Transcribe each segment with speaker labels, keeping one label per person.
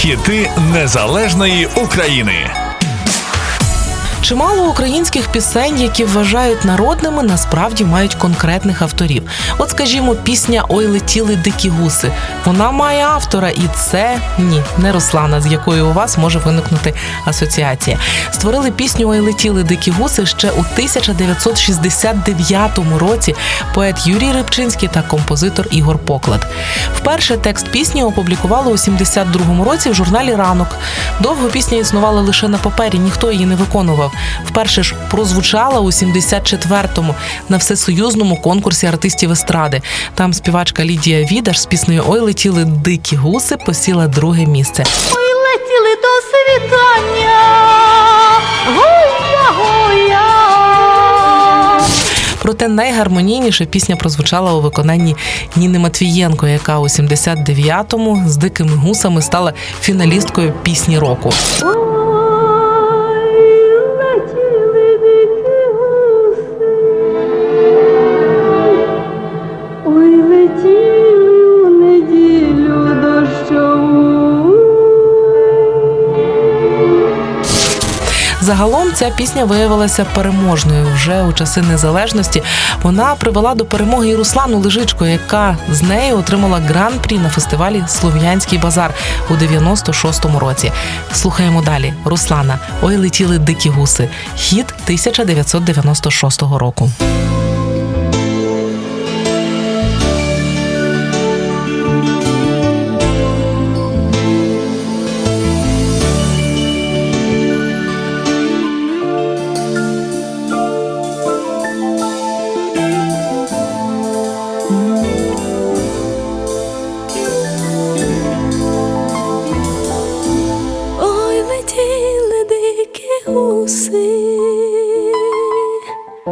Speaker 1: Хіти незалежної України.
Speaker 2: Чимало українських пісень, які вважають народними, насправді мають конкретних авторів. От, скажімо, пісня Ой летіли дикі гуси. Вона має автора, і це ні, не Руслана, з якою у вас може виникнути асоціація. Створили пісню Ой летіли дикі гуси ще у 1969 році поет Юрій Рибчинський та композитор Ігор Поклад. Вперше текст пісні опублікували у 72 році в журналі Ранок. Довго пісня існувала лише на папері, ніхто її не виконував. Вперше ж прозвучала у 74-му на всесоюзному конкурсі артистів естради. Там співачка Лідія Відаш з піснею Ой летіли дикі гуси посіла друге місце.
Speaker 3: Ой, летіли до світання.
Speaker 2: Проте найгармонійніше пісня прозвучала у виконанні Ніни Матвієнко, яка у 79-му з дикими гусами стала фіналісткою пісні року. Загалом ця пісня виявилася переможною вже у часи незалежності. Вона привела до перемоги Руслану Лежичко, яка з нею отримала гран-прі на фестивалі Слов'янський базар у 96-му році. Слухаємо далі. Руслана Ой летіли дикі гуси. Хіт 1996 року.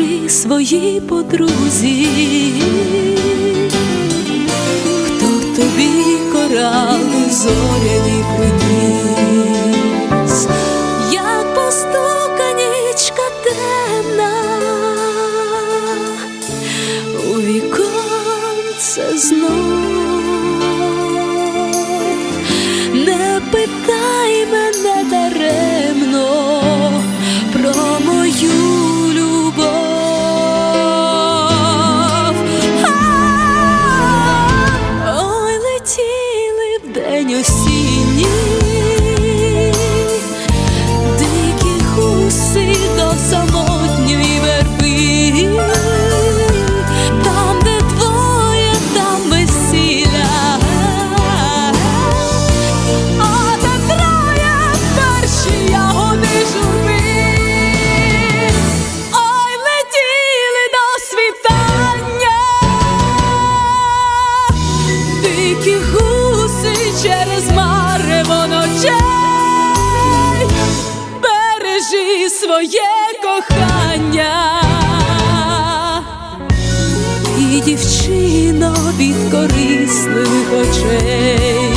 Speaker 3: Не своїй подрузі, хто тобі корали зоряні приніс, Своє кохання. І дівчино від корисних очей.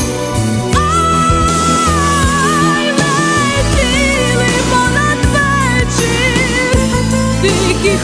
Speaker 3: Ай, летіли понад вечір, дикі